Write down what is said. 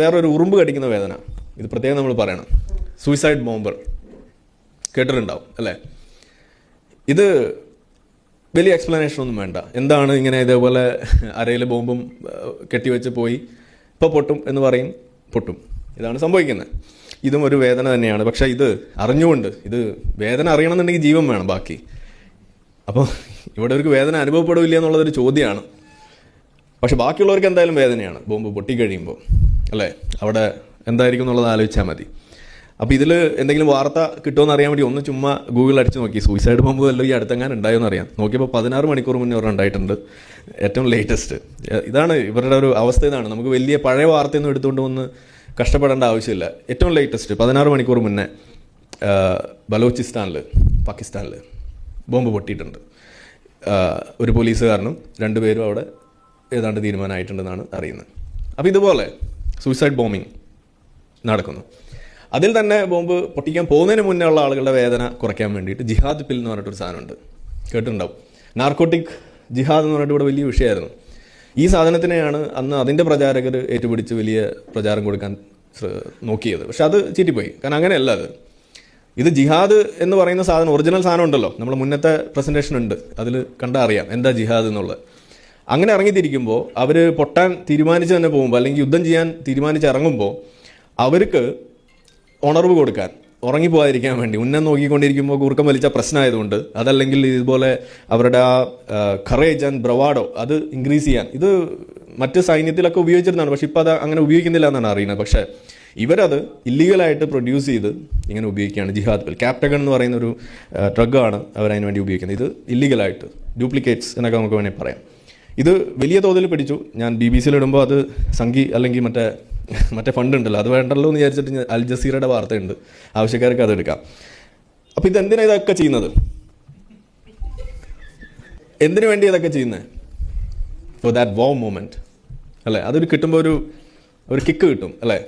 വേറൊരു ഉറുമ്പ് കടിക്കുന്ന വേദന. ഇത് പ്രത്യേകം നമ്മൾ പറയണം. സൂയിസൈഡ് ബോംബർ കേട്ടിട്ടുണ്ടാവും അല്ലേ? ഇത് വലിയ എക്സ്പ്ലനേഷൻ ഒന്നും വേണ്ട. എന്താണ് ഇങ്ങനെ ഇതേപോലെ അരയിൽ ബോംബും കെട്ടിവെച്ച് പോയി? ഇപ്പോൾ പൊട്ടും എന്ന് പറയും പൊട്ടും. ഇതാണ് സംഭവിക്കുന്നത്. ഇതും ഒരു വേദന തന്നെയാണ്. പക്ഷേ ഇത് അറിഞ്ഞുകൊണ്ട് ഇത് വേദന അറിയണമെന്നുണ്ടെങ്കിൽ ജീവൻ വേണം ബാക്കി. അപ്പോൾ ഇവിടെ ഒരു വേദന അനുഭവപ്പെടില്ല എന്നുള്ളതൊരു ചോദ്യമാണ്. പക്ഷെ ബാക്കിയുള്ളവർക്ക് എന്തായാലും വേദനയാണ് ബോംബ് പൊട്ടിക്കഴിയുമ്പോൾ അല്ലേ? അവിടെ എന്തായിരിക്കും എന്നുള്ളത് ആലോചിച്ചാൽ മതി. അപ്പോൾ ഇതിൽ എന്തെങ്കിലും വാർത്ത കിട്ടുമെന്ന് അറിയാൻ വേണ്ടി ഒന്ന് ചുമ്മാ ഗൂഗിൾ അടിച്ച് നോക്കി. സൂയിസൈഡ് ബോംബ് വല്ലതും ഈ അടുത്തെങ്ങാനും ഉണ്ടായോ എന്ന് അറിയാം. നോക്കിയപ്പോൾ പതിനാറ് മണിക്കൂർ മുന്നേ ഒരെണ്ണം ഉണ്ടായിട്ടുണ്ട്. ഏറ്റവും ലേറ്റസ്റ്റ് ഇതാണ് ഇവരുടെ ഒരു അവസ്ഥ ഇതാണ് നമുക്ക് വലിയ പഴയ വാർത്തയൊന്നും എടുത്തുകൊണ്ട് വന്ന് കഷ്ടപ്പെടേണ്ട ആവശ്യമില്ല. ഏറ്റവും ലേറ്റസ്റ്റ് പതിനാറ് മണിക്കൂർ മുന്നേ ബലോചിസ്ഥാനിൽ പാകിസ്ഥാനിൽ ബോംബ് പൊട്ടിയിട്ടുണ്ട്. ഒരു പോലീസുകാരനും രണ്ടുപേരും അവിടെ ഏതാണ്ട് തീരുമാനമായിട്ടുണ്ടെന്നാണ് അറിയുന്നത്. അപ്പോൾ ഇതുപോലെ സൂയിസൈഡ് ബോംബിങ് നടക്കുന്നു. അതിൽ തന്നെ ബോംബ് പൊട്ടിക്കാൻ പോകുന്നതിന് മുന്നേ ഉള്ള ആളുകളുടെ വേദന കുറയ്ക്കാൻ വേണ്ടിയിട്ട് ജിഹാദ് പിൽ എന്ന് പറഞ്ഞിട്ടൊരു സാധനമുണ്ട്. കേട്ടിട്ടുണ്ടാവും. നാർക്കോട്ടിക് ജിഹാദ് എന്ന് പറഞ്ഞിട്ട് ഇവിടെ വലിയ വിഷയമായിരുന്നു. ഈ സാധനത്തിനെയാണ് അന്ന് അതിന്റെ പ്രചാരകർ ഏറ്റുപിടിച്ച് വലിയ പ്രചാരം കൊടുക്കാൻ നോക്കിയത്. പക്ഷെ അത് ചീറ്റിപ്പോയി. കാരണം അങ്ങനെയല്ല അത്. ഇത് ജിഹാദ് എന്ന് പറയുന്ന സാധനം ഒറിജിനൽ സാധനം ഉണ്ടല്ലോ. നമ്മൾ മുന്നത്തെ പ്രസന്റേഷൻ ഉണ്ട് അതിൽ കണ്ടാൽ അറിയാം. എന്താ ജിഹാദ് എന്നുള്ളത്. അങ്ങനെ ഇറങ്ങിത്തിരിക്കുമ്പോൾ അവർ പൊട്ടാൻ തീരുമാനിച്ച് തന്നെ പോകുമ്പോൾ അല്ലെങ്കിൽ യുദ്ധം ചെയ്യാൻ തീരുമാനിച്ച് ഇറങ്ങുമ്പോൾ അവർക്ക് ഉണർവ് കൊടുക്കാൻ ഉറങ്ങിപ്പോകാതിരിക്കാൻ വേണ്ടി ഉന്നം നോക്കിക്കൊണ്ടിരിക്കുമ്പോൾ കുറുക്കം വലിച്ച പ്രശ്നമായതുകൊണ്ട് അതല്ലെങ്കിൽ ഇതുപോലെ അവരുടെ ആ കറേജ് ആൻഡ് ബ്രവാഡോ അത് ഇൻക്രീസ് ചെയ്യാൻ. ഇത് മറ്റ് സൈന്യത്തിലൊക്കെ ഉപയോഗിച്ചിരുന്നതാണ് പക്ഷെ ഇപ്പോൾ അത് അങ്ങനെ ഉപയോഗിക്കുന്നില്ല എന്നാണ് അറിയുന്നത്. പക്ഷേ ഇവരത് ഇല്ലീഗലായിട്ട് പ്രൊഡ്യൂസ് ചെയ്ത് ഇങ്ങനെ ഉപയോഗിക്കുകയാണ് ജിഹാദ് ബിൽ ക്യാപ്റ്റഗൺ എന്ന് പറയുന്ന ഒരു ഡ്രഗാണ് അവർ അതിന് വേണ്ടി ഉപയോഗിക്കുന്നത്. ഇത് ഇല്ലീഗലായിട്ട് ഡ്യൂപ്ലിക്കേറ്റ്സ് എന്നൊക്കെ നമുക്ക് വേണമെങ്കിൽ പറയാം. ഇത് വലിയ തോതിൽ പിടിച്ചു. ഞാൻ ബി ബി സിയിൽ ഇടുമ്പോൾ അത് സംഘി അല്ലെങ്കിൽ മറ്റേ മറ്റേ ഫണ്ട് ഉണ്ടല്ലോ അത് വേണ്ടല്ലോ എന്ന് വിചാരിച്ചിട്ട് ഞാൻ അൽ ജസീറയുടെ വാർത്തയുണ്ട്. ആവശ്യക്കാർക്ക് അത് എടുക്കാം. അപ്പോൾ ഇത് എന്തിനാ ഇതൊക്കെ ചെയ്യുന്നത്? എന്തിനു വേണ്ടി ഇതൊക്കെ ചെയ്യുന്നത് ഫോർ ദാറ്റ് വോ മൂമെന്റ് അല്ലേ? അതൊരു കിട്ടുമ്പോൾ ഒരു ഒരു കിക്ക് കിട്ടും അല്ലേ?